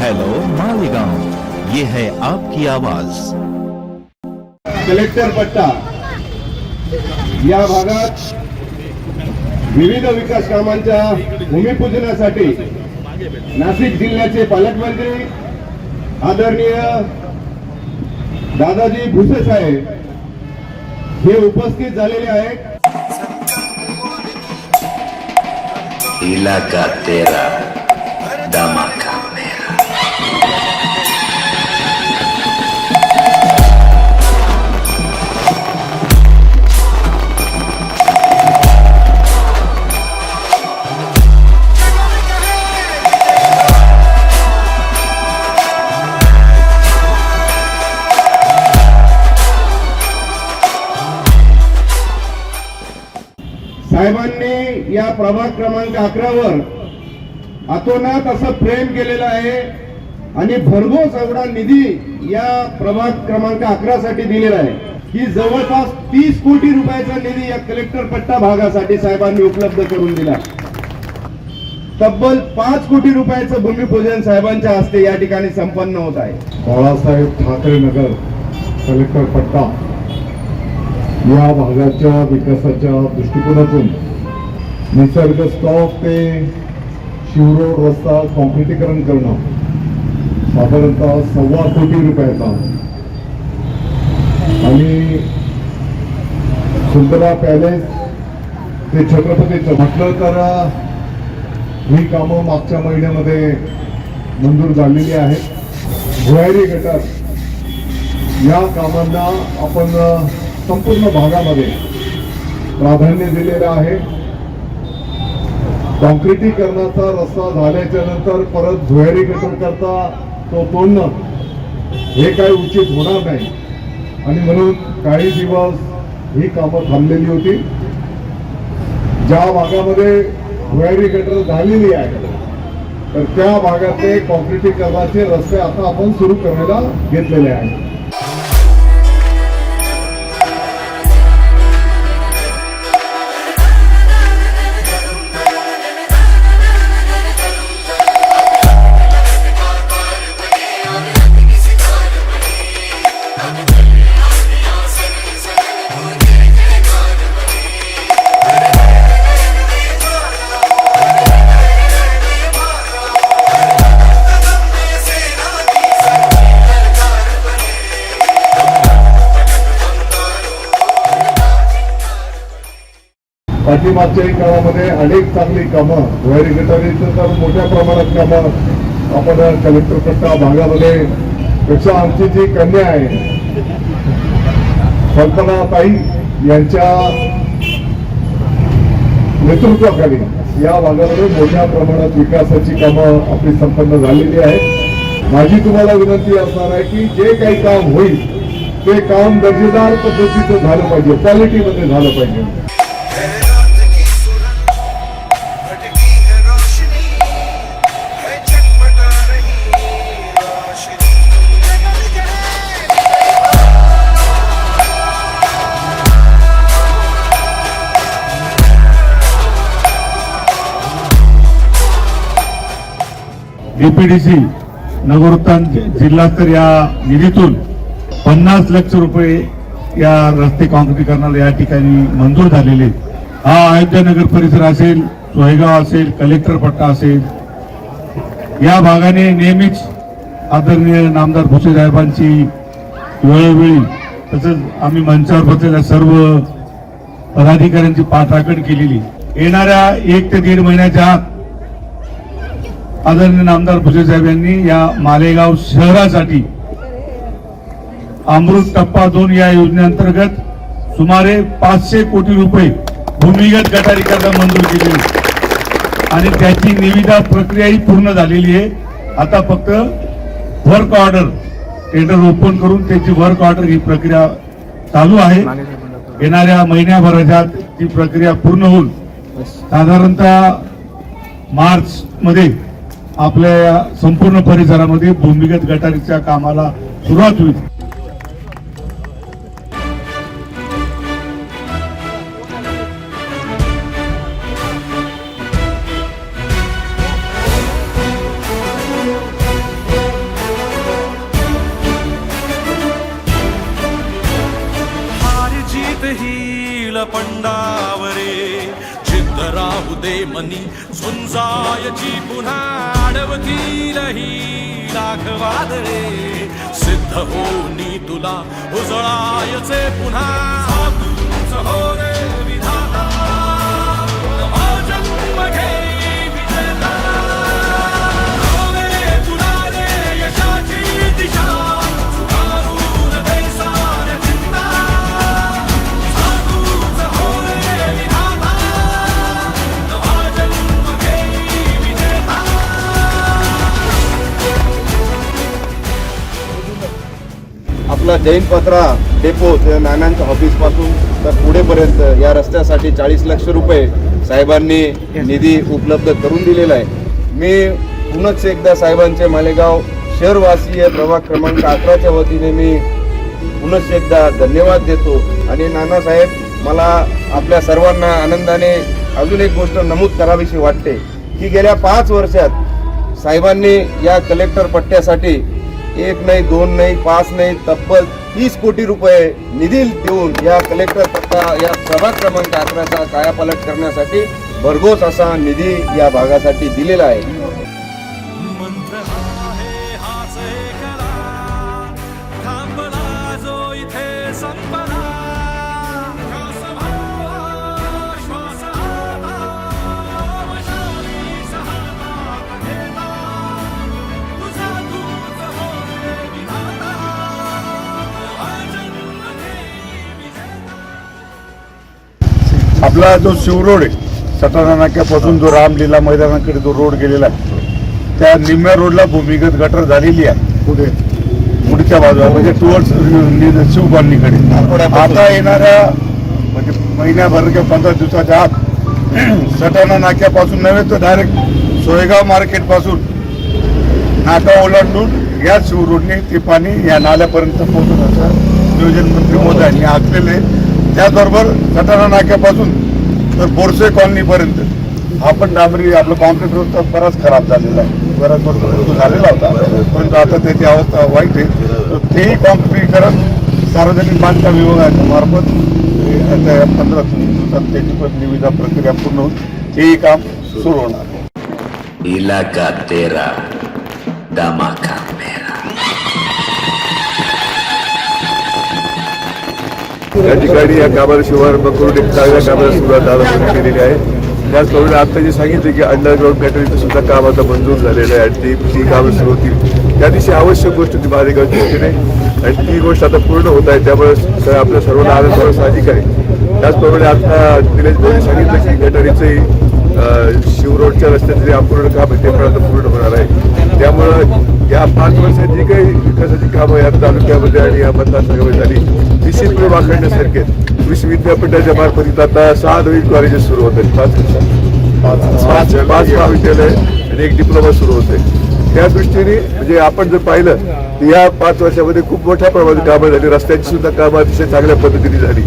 Hello Malegaon ये है आपकी आवाज. कलेक्टर पट्टा. या भागात विविध विकास कामांच्या भूमिपूजनासाठी नाशिक जिल्ह्याचे पालकमंत्री आदरणीय दादाजी भुसे साहेब हे उपस्थित झालेले आहेत. इलाका तेरा धमाका साहेबांनी या प्रभाग क्रमांक अकरावर अतोनात असं प्रेम केलेलं आहे आणि भरघोस एवढा निधी या प्रभाग क्रमांक अकरा साठी दिलेला आहे. की जवळपास तीस कोटी रुपयाचा निधी या कलेक्टर पट्टा भागासाठी साहेबांनी उपलब्ध करून दिला. तब्बल पाच कोटी रुपयाचं भूमिपूजन साहेबांच्या हस्ते या ठिकाणी संपन्न होत आहे. बाळासाहेब ठाकरे नगर कलेक्टर पट्टा. या भागाच्या विकासाच्या दृष्टिकोनातून निसर्ग स्टॉप ते शिवरोड रस्ता कॉन्क्रिटीकरण करणं साधारणतः सव्वा कोटी रुपयाचा आणि सुंदरा पॅलेस ते छत्रपतीचं म्हटलं तर ही कामं मागच्या महिन्यामध्ये मंजूर झालेली आहेत. भुयारी गटात या कामांना आपण संपूर्ण भागामध्ये प्राधान्य दिलेलं आहे. कॉन्क्रिटीकरणाचा रस्ता झाल्याच्यानंतर परत धुयारीकरण करता तो तोडणं हे काही उचित होणार नाही. आणि म्हणून काही दिवस ही कामं थांबलेली होती. ज्या भागामध्ये भुयारी गटर झालेली आहे तर त्या भागातले कॉन्क्रिटीकरणाचे रस्ते आता आपण सुरू करायला घेतलेले आहेत. पाठीमागच्याही काळामध्ये अनेक चांगली कामं भुयारी गटारीचं तर मोठ्या प्रमाणात कामं आपण कलेक्टर पट्टा भागामध्ये. पेक्षा आमची जी कन्या आहे कल्पना ताई यांच्या नेतृत्वाखाली या भागामध्ये मोठ्या प्रमाणात विकासाची कामं आपली संपन्न झालेली आहेत. माझी तुम्हाला विनंती असणार आहे की जे काही काम होईल ते काम दर्जेदार पद्धतीचं झालं पाहिजे क्वालिटीमध्ये झालं पाहिजे. डीपीडीसी नगरोत्थान जिल्हास्तर या निधीतून पन्नास लक्ष रुपये या रस्ते काँक्रिटीकरणाला या ठिकाणी मंजूर झालेले आहेत. हा अयोध्या नगर परिसर असेल सोयगाव असेल कलेक्टर पट्टा असेल या भागाने नेहमीच आदरणीय नामदार भुसे साहेबांची वेळोवेळी तसंच आम्ही मंचावर बसलेल्या सर्व पदाधिकाऱ्यांची पाठराखण केलेली येणाऱ्या एक ते दीड महिन्याच्या आत आदरणीय नामदार भुसे साहेब यांनी या मालेगाव शहरासाठी अमृत टप्पा दोन या योजनेअंतर्गत सुमारे पाचशे कोटी रुपये भूमिगत गटारीकरता मंजूर केली आणि त्याची निविदा प्रक्रियाही पूर्ण झालेली आहे. आता फक्त वर्क ऑर्डर टेंडर ओपन करून त्याची वर्क ऑर्डर ही प्रक्रिया चालू आहे. येणाऱ्या महिन्याभराच्या ती प्रक्रिया पूर्ण होऊन साधारणतः मार्च मध्ये आपल्या या संपूर्ण परिसरामध्ये भूमिगत गटारीच्या कामाला सुरुवात होईल. पंडावरे. उदे राहू दे मनी. झुंजायची पुन्हा अडवतील लाख वादळे सिद्ध होनी तुला. उजळायचे पुन्हा. आपला जैन पत्रा डेपो ते नानांच्या ऑफिसपासून तर पुढेपर्यंत या रस्त्यासाठी चाळीस लक्ष रुपये साहेबांनी निधी उपलब्ध करून दिलेला आहे. मी पुनच एकदा साहेबांचे मालेगाव शहरवासीय प्रभाग क्रमांक अकराच्या वतीने मी पुनश्च एकदा धन्यवाद देतो. आणि नानासाहेब मला आपल्या सर्वांना आनंदाने अजून एक गोष्ट नमूद करावीशी वाटते. की गेल्या पाच वर्षात साहेबांनी या कलेक्टर पट्ट्यासाठी एक नाही दोन नाही पाच नाही तब्बल तीस कोटी रुपये निधी देऊन या कलेक्टर पत्ता या प्रभाग क्रमांक अकराचा कायापालट करण्यासाठी भरघोस असा निधी या भागासाठी दिलेला आहे. आपला जो शिवरोड आहे सटाणा नाक्यापासून जो रामलीला मैदानाकडे जो रोड गेलेला आहे त्या निम्म्या रोडला भूमिगत गटर झालेली आहे. पुढे पुढच्या बाजूला म्हणजे टुवर्ड्स शिवकॉलनीकडे आता येणाऱ्या म्हणजे महिन्याभर किंवा पंधरा दिवसाच्या आत सटाणा नाक्यापासून नव्हे तर डायरेक्ट सोयगाव मार्केटपासून नाका ओलांडून या शिवरोडने ते पाणी या नाल्यापर्यंत पोहोचवण्याचं नियोजन मंत्री महोदयांनी आखलेलं आहे. त्याचबरोबर सटाणा नाक्यापासून तर बोरसे कॉलनीपर्यंत. हा पण डांबरी आपलं कॉन्क्रीट रोड तर बराच खराब झालेला आहे. बराच झालेला होता. परंतु आता त्याची अवस्था वाईट आहे तर तेही कॉन्क्रीटीकरण सार्वजनिक बांधकाम विभागाच्या मार्फत आता पंधरा दिवसात त्याची पण निविदा प्रक्रिया पूर्ण होऊन तेही काम सुरू होणार. इलाका तेरा धमाका या ठिकाणी या कामाला शुभारंभ करून एक चांगल्या कामाला सुरुवात दादासाठी केलेली आहे. त्याचप्रमाणे आता जे सांगितले की अंडरग्राऊंड गॅटरीचं सुद्धा काम आता मंजूर झालेलं आहे आणि ती ती कामं सुरू होतील. त्या दिवशी आवश्यक गोष्ट होती मालेगावची दृष्टीने आणि ती गोष्ट आता पूर्ण होत आहे. त्यामुळे आपल्या सर्वांना आनंद होणं साहजिक आहे. त्याचप्रमाणे आता निलेश भाऊनी सांगितलं की गॅटरीचंही शिवरोडच्या रस्त्याचं जे अपूर्ण काम आहे ते पण आता पूर्ण होणार आहे. त्यामुळं या पाच वर्षात जी काही विकासाची कामं या तालुक्यामध्ये आणि या मतदारसंघामध्ये झाली निश्चितपणे वाखाणण्यासारखे आहेत. कृषी विद्यापीठाच्या मार्फत आता सहा नवीन कॉलेजेस सुरू होत आहेत. पाच पाच पाच महाविद्यालय आणि एक डिप्लोमा सुरू होते. त्या दृष्टीने म्हणजे आपण जर पाहिलं तर या पाच वर्षामध्ये खूप मोठ्या प्रमाणात कामं झाली. रस्त्यांची सुद्धा कामं अतिशय चांगल्या पद्धतीने झाली.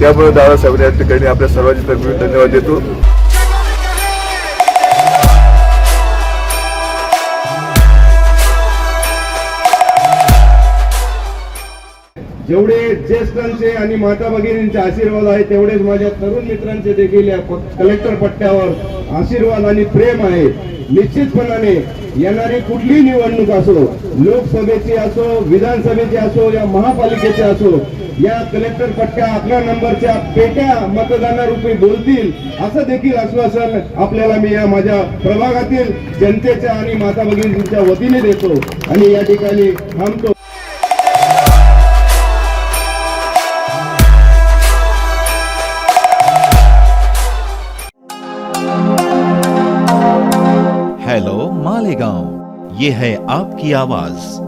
त्यामुळे दादासाहेब या ठिकाणी आपल्या सर्वांचे तर्फे धन्यवाद देतो. जेवढे ज्येष्ठांचे आणि माता भगिनींचे आशीर्वाद आहे तेवढेच माझ्या तरुण मित्रांचे देखील या कलेक्टर पट्ट्यावर आशीर्वाद आणि प्रेम आहे. निश्चितपणाने येणारी कुठलीही निवडणूक असो लोकसभेची असो विधानसभेची असो या महापालिकेची असो या कलेक्टर पट्ट्या आपल्या नंबरच्या पेट्या मतदानारूपी बोलतील असं देखील आश्वासन आपल्याला मी या माझ्या प्रभागातील जनतेच्या आणि माता भगिनींच्या वतीने देतो आणि या ठिकाणी थांबतो. ये है आपकी आवाज।